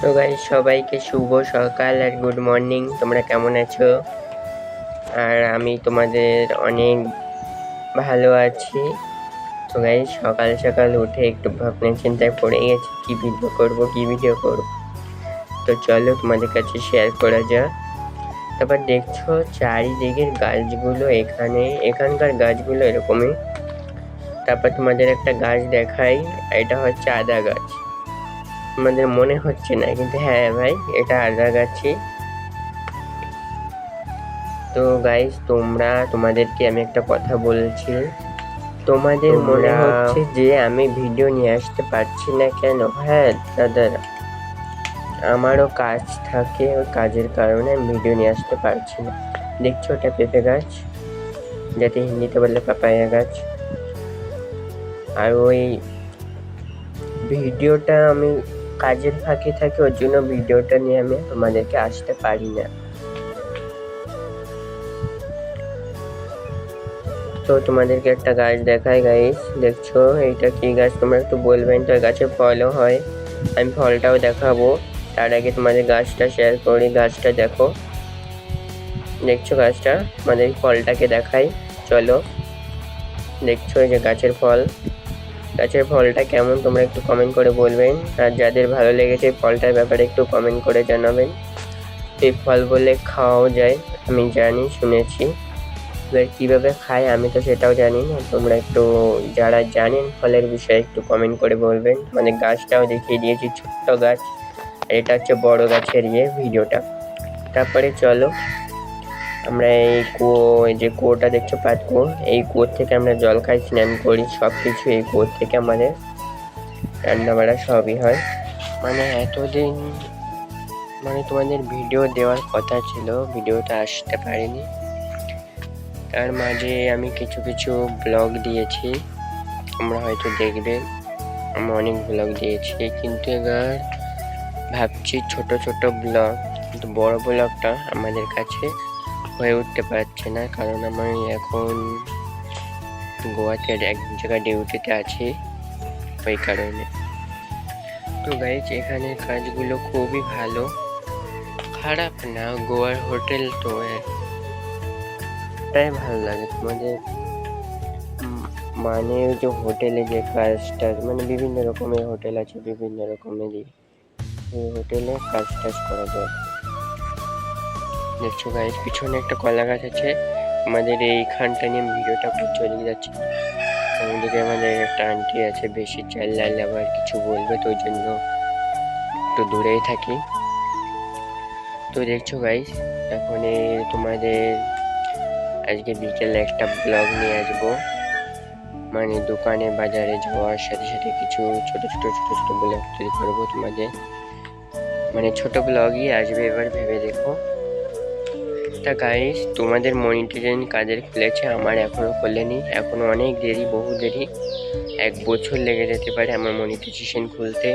তো গাই সবাইকে শুভ সকাল আর গুড মর্নিং তোমরা কেমন আছো? আর আমি তোমাদের অনেক ভালো আছি। তো গাই সকাল সকাল উঠে একটু ভাবনা চিন্তায় পড়ে গেছি, কী ভিডিও করব, কী ভিডিও করব? তো চলো তোমাদের কাছে শেয়ার করা যাক। তারপর দেখছ চারিদিকের গাছগুলো এখানে, এখানকার গাছগুলো এরকমই। তারপর তোমাদের একটা গাছ দেখাই, এটা হচ্ছে আদা গাছ। আমাদের মনে হচ্ছে না কিন্তু হ্যাঁ ভাই এটা আদা গাছই তো গাইস তোমরা তোমাদেরকে আমি একটা কথা বলছি। তোমাদের মনে হচ্ছে যে আমি ভিডিও নিয়ে আসতে পারছি না কেন? হ্যাঁ দাদারা আমারও কাজ থাকে ওই কাজের কারণে আমি ভিডিও নিয়ে আসতে পারছি না। দেখছ ওটা পেঁপে গাছ? যাতে হিন্দিতে বললে পাপায়া গাছ। আর ওই ভিডিওটা আমি কাজের ফাঁকে থাকে, ওর জন্য ভিডিওটা নিয়ে আমি তোমাদেরকে আসতে পারি না। তো তোমাদেরকে একটা গাছ দেখাই গাইস দেখছ? এইটা কি গাছ? তোমরা একটু বলবেন তো গাছে ফলও হয়। আমি ফলটাও দেখাবো। তার আগে তোমাদের গাছটা শেয়ার করি। গাছটা দেখো। দেখছ গাছটা? আমাদের ফলটাকে দেখাই। চলো। দেখছ যে গাছের ফল। গাছের ফলটা কেমন তোমরা একটু কমেন্ট করে বলবেন। আর যাদের ভালো লেগেছে ফলটার ব্যাপারে একটু কমেন্ট করে জানাবেন। এই ফল বলে খাওয়াও যায়, আমি জানি, শুনেছি। এবার কীভাবে খায় আমি তো সেটাও জানি না। তোমরা একটু যারা জানেন ফলের বিষয়ে একটু কমেন্ট করে বলবেন। মানে গাছটাও দেখিয়ে দিয়েছি, ছোট্ট গাছ। এটা হচ্ছে বড় গাছের ইয়ে ভিডিওটা। তারপরে চলো আমরা এই কুয়ো যে কুয়োটা দেখছ পাট কুয়ো, এই কুয়োর থেকে আমরা জল খাই, স্নান করি সব কিছু এই কুয়োর থেকে আমাদের রান্না বাড়া সবই হয়। মানে এতদিন মানে তোমাদের ভিডিও দেওয়ার কথা ছিল, ভিডিওটা আসতে পারিনি। তার মাঝে আমি কিছু কিছু ব্লগ দিয়েছি, তোমরা হয়তো দেখবে আমি অনেক ব্লগ দিয়েছি, কিন্তু এবার ভাবছি ছোট ছোট ব্লগ, কিন্তু বড় ব্লগটা আমাদের কাছে হয়ে উঠতে পারছে না, কারণ আমি এখন গোয়াতে এক জায়গায় ডিউটিতে আছি, ওই কারণে। তো গাইজ এখানে কাজগুলো খুবই ভালো। খারাপ না, গোয়ার হোটেল তো একটাই ভালো লাগে। তোমাদের মানে যে হোটেলে যে কাজটা মানে বিভিন্ন রকমের হোটেল আছে, বিভিন্ন রকমের এই হোটেলে কাজ টাজ করা যায়। দেখছ গাইজ পিছনে একটা কলা গাছ আছে। আমাদের এইখানটা নিয়ে ভিডিওটা চলে যাচ্ছে। ওদিকে আমাদের একটা আন্টি আছে, বেশি চাইলে আবার কিছু বলবে তো ওই জন্য একটু দূরেই থাকি। তো দেখছ গাইজ এখন তোমাদের আজকে বিকেলে একটা ব্লগ নিয়ে আসব। মানে দোকানে বাজারে যাওয়ার সাথে সাথে কিছু ছোট ছোট ছোট ছোট ব্লগ তৈরি করব তোমাদের। মানে ছোট ব্লগই আসবে এবার ভেবে দেখো। তা গাইস তোমাদের মনিটাইজেশন কাজের খুলেছে আমার এখনও খোলেনি। এখনও অনেক দেরি, বহু দেরি। এক বছর লেগে যেতে পারে আমার মনিটাইজেশন খুলতে।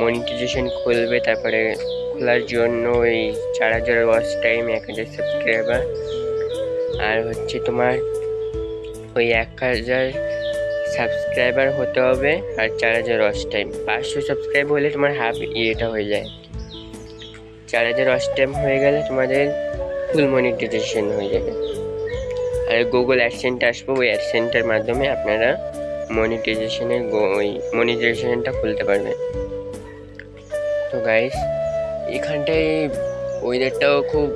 মনিটাইজেশন খুলবে তারপরে খোলার জন্য ওই চার হাজার ওয়াচ টাইম এক হাজার সাবস্ক্রাইবার আর হচ্ছে তোমার ওই এক হাজার সাবস্ক্রাইবার হতে হবে আর চার হাজার ওয়াচ টাইম পাঁচশো সাবস্ক্রাইব হলে তোমার হাফ ইয়েটা হয়ে যায়। চার হাজার টাইম হয়ে গেলে তোমাদের ফুল মনিটাইজেশন হয়ে যাবে। আর গুগল অ্যাডসেন্টে আসব, ওই অ্যাডসেন্টের মাধ্যমে আপনারা মনিটাইজেশনের ওই মনিটাইজেশনটা খুলতে পারবেন। তো গাইস এখানটায় ওয়েদারটাও খুব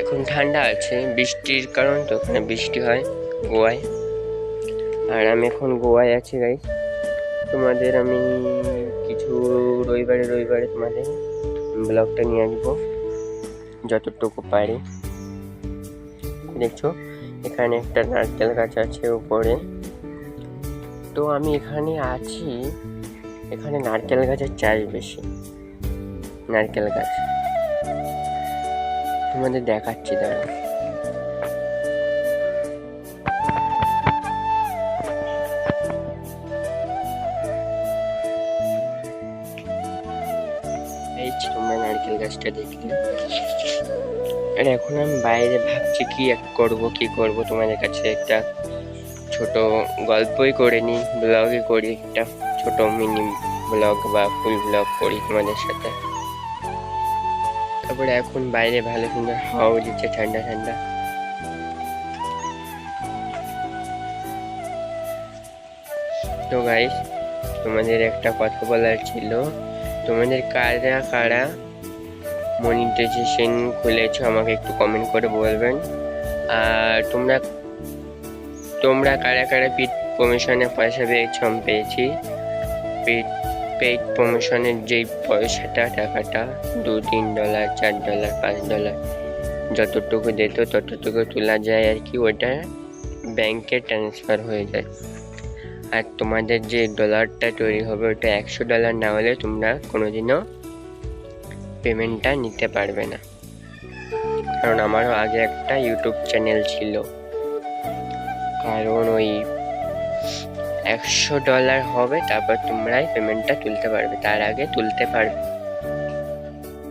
এখন ঠান্ডা আছে, বৃষ্টির কারণ তো ওখানে বৃষ্টি হয় গোয়ায়। আর আমি এখন গোয়ায় আছি গাইস তোমাদের আমি কিছু রবিবারে রবিবারে তোমাদের ব্লগটা নিয়ে আসব। যতটুকু পারি। দেখছ, এখানে একটা নারকেল গাছ আছে উপরে। তো আমি এখানে আছি, এখানে নারকেল গাছের চাষ বেশি। নারকেল গাছ। তোমাদের দেখাচ্ছি দাঁড়া এই তোমরা নারকেল গাছটা দেখলে। আর এখন আমি বাইরে ভাবছি কি এক করব, কি করব, তোমাদের কাছে একটা ছোট গল্পই করে নিই ব্লগই করি, একটা ছোট মিনি ব্লগ বা ফুল ব্লগ করি তোমাদের সাথে। তারপরে এখন বাইরে ভালো সুন্দর হাওয়া দিচ্ছে, ঠান্ডা ঠান্ডা। তো গাইস তোমাদের একটা কথা বলার ছিল। তোমাদের কারা কারা মনিটাইজেশন খুলেছো, আমাকে একটু কমেন্ট করে বলবেন। আর তোমরা তোমরা কারা কারা পিট প্রমোশনে পয়সা পেয়েছ আমি পেয়েছি। পেট পেইড প্রমোশনের যেই পয়সাটা, টাকাটা, দু, তিন ডলার চার ডলার পাঁচ ডলার যতটুকু দিত ততটুকু তোলা যায় আর কি, ওটা ব্যাংকে ট্রান্সফার হয়ে যায়। আর তোমাদের যে ডলারটা তৈরি হবে ওটা একশো ডলার না হলে তোমরা কোনোদিনও পেমেন্টটা নিতে পারবে না। কারণ আমারও আগে একটা ইউটিউব চ্যানেল ছিল। কারণ ওই একশো ডলার হবে, তারপর তোমরাই পেমেন্টটা তুলতে পারবে, তার আগে তুলতে পারবে।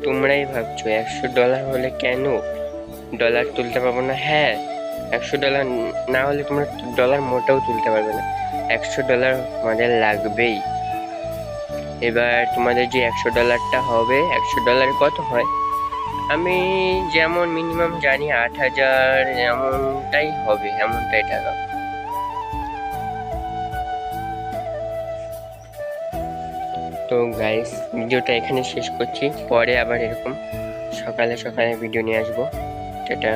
তোমরাই ভাবছ, একশো ডলার হলে কেন ডলার তুলতে পারব না? হ্যাঁ একশো ডলার না হলে তোমরা ডলার মোটেও তুলতে পারবে না। একশো ডলার আমাদের লাগবেই। এবার তোমাদের যে একশো ডলারটা হবে, একশো ডলার কত হয়? আমি যেমন মিনিমাম জানি আট হাজার এমনটাই হবে, এমনটাই টাকা। তো গাইস ভিডিওটা এখানে শেষ করছি। পরে আবার এরকম সকালে সকালে ভিডিও নিয়ে আসব। সেটা